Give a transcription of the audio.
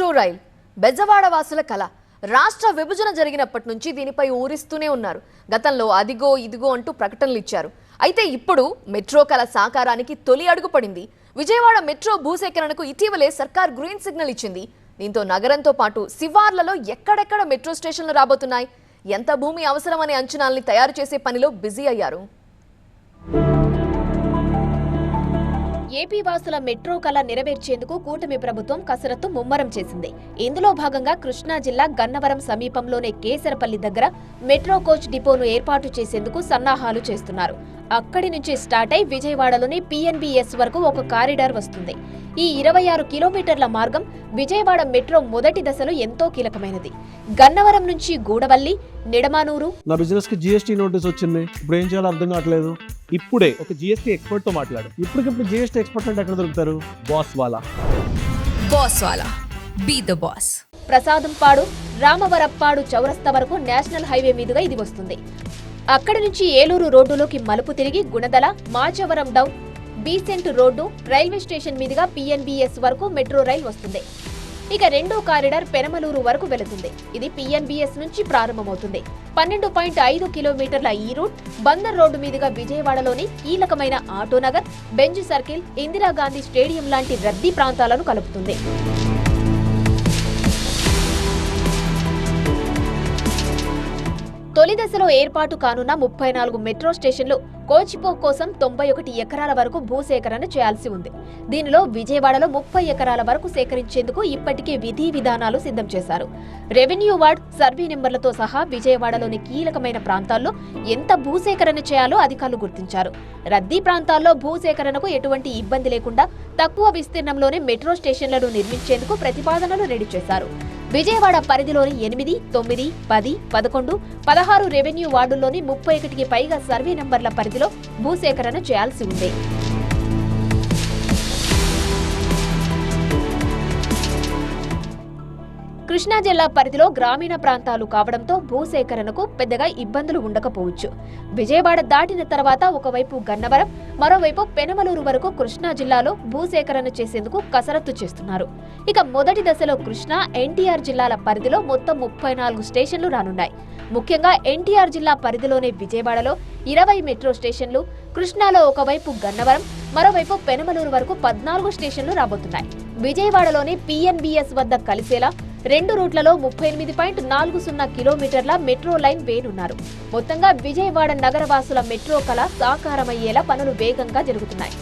Metro rail Bezawada వాసుల కళ రాష్ట్ర విభజన జరిగినప్పటి నుంచి దీనిపై ఊరిస్తూనే ఉన్నారు. గతంలో అదిగో ఇదిగో అంటూ ప్రకటనలు ఇచ్చారు. అయితే ఇప్పుడు మెట్రో కళ సాకారానికి తొలి అడుగుపడింది విజయవాడ మెట్రో భూసేకరణకు ఇటీవలే సర్కార్ గ్రీన్ సిగ్నల్ ఇచ్చింది. దీంతో నగరంతో పాటు శివార్లలో ఎక్కడెక్కడ మెట్రో స్టేషన్లు రాబోతున్నాయి? ఎంత భూమి అవసరమనే అంచనాల్ని తయారు చేసే పనిలో బిజీ అయ్యారు? ఏపీ వాసుల మెట్రో కళ నెరవేర్చేందుకు కూటమి ప్రభుత్వం కసరత్తు ముమ్మరం చేసింది. ఇందులో భాగంగా కృష్ణా జిల్లా గన్నవరం సమీపంలోనే కేసరపల్లి దగ్గర మెట్రో కోచ్ డిపోను ఏర్పాటు చేసేందుకు సన్నాహాలు చేస్తున్నారు. అక్కడి నుంచి స్టార్ట్ అయి విజయవాడలోని పిఎన్బిఎస్ వరకు ఒక కారిడార్ వస్తుంది. ఈ ఇరవై ఆరు కిలోమీటర్ల మార్గం విజయవాడ మెట్రో మొదటి దశలో ఎంతో కీలకమైనది. గన్నవరం నుంచి గూడవల్లి నిడమానూరు నా బిజినెస్కి జిఎస్టీ నోటీస్ వచ్చింది. ఇప్పుడు ఏం చేయాలో అర్థం కావట్లేదు. ఇప్పుడే ఒక జిఎస్టీ ఎక్స్పర్ట్తో మాట్లాడు. ఇప్పటికిప్పుడు జిఎస్టీ ఎక్స్పర్ట్ అంటే ఎక్కడ దొరుకుతారు? బాస్ వాలా boss Wala be the boss Prasadampadu Ramavarappadu చౌరస్తా వరకు నేషనల్ హైవే మీదుగా ఇది వస్తుంది. అక్కడి నుంచి ఏలూరు రోడ్డులోకి మలుపు తిరిగి Gunadala Machavaram down Besant road railway station మీదుగా పిఎన్బిఎస్ వరకు మెట్రో రైల్ వస్తుంది. ఇక రెండో కారిడార్ పెనమలూరు వరకు వెళుతుంది. ఇది పిఎన్బిఎస్ నుంచి ప్రారంభమవుతుంది. పన్నెండు పాయింట్ ఐదు కిలోమీటర్ల ఈ రూట్ బందర్ రోడ్డు మీదుగా విజయవాడలోని కీలకమైన Autonagar Benz circle Indira Gandhi stadium లాంటి రద్దీ ప్రాంతాలను కలుపుతుంది. తొలి దశలో ఏర్పాటు కానున్న ముప్పై నాలుగు మెట్రో స్టేషన్లు కోచిపో కోసం తొంభై ఒకటి ఎకరాల వరకు భూసేకరణ చేయాల్సి ఉంది. దీనిలో విజయవాడలో ముప్పై ఎకరాల వరకు సేకరించేందుకు ఇప్పటికే విధి విధానాలు సిద్ధం చేశారు. రెవెన్యూ వార్డ్ సర్వే నెంబర్లతో సహా విజయవాడలోని కీలకమైన ప్రాంతాల్లో ఎంత భూసేకరణ చేయాలో అధికారులు గుర్తించారు. రద్దీ ప్రాంతాల్లో భూసేకరణకు ఎటువంటి ఇబ్బంది లేకుండా తక్కువ విస్తీర్ణంలోనే మెట్రో స్టేషన్లను నిర్మించేందుకు ప్రతిపాదనలు రెడీ చేశారు. విజయవాడ పరిధిలోని ఎనిమిది తొమ్మిది పది పదకొండు పదహారు రెవెన్యూ వార్డుల్లోని ముప్పై ఒకటికి పైగా సర్వే నంబర్ల పరిధిలో భూసేకరణ చేయాల్సి ఉంది. కృష్ణా జిల్లా పరిధిలో గ్రామీణ ప్రాంతాలు కావడంతో భూసేకరణకు పెద్దగా ఇబ్బందులు ఉండకపోవచ్చు. విజయవాడ దాటిన తర్వాత ఒకవైపు గన్నవరం మరోవైపు పెనమలూరు వరకు కృష్ణా జిల్లాలో భూసేకరణ చేసేందుకు కసరత్తు చేస్తున్నారు. ఇక మొదటి దశలో కృష్ణా ఎన్టీఆర్ జిల్లాల పరిధిలో మొత్తం ముప్పై నాలుగు స్టేషన్లు రానున్నాయి. ముఖ్యంగా ఎన్టీఆర్ జిల్లా పరిధిలోనే విజయవాడలో ఇరవై మెట్రో స్టేషన్లు కృష్ణాలో ఒకవైపు గన్నవరం మరోవైపు పెనమలూరు వరకు పద్నాలుగు స్టేషన్లు రాబోతున్నాయి. విజయవాడలోని పిఎన్బిఎస్ వద్ద కలిసేలా రెండు రూట్లలో ముప్పై ఎనిమిది పాయింట్ నాలుగు సున్నా కిలోమీటర్ల మెట్రో లైన్ వేనున్నారు. మొత్తంగా విజయవాడ నగరవాసుల మెట్రో కళ సాకారమయ్యేలా పనులు వేగంగా జరుగుతున్నాయి.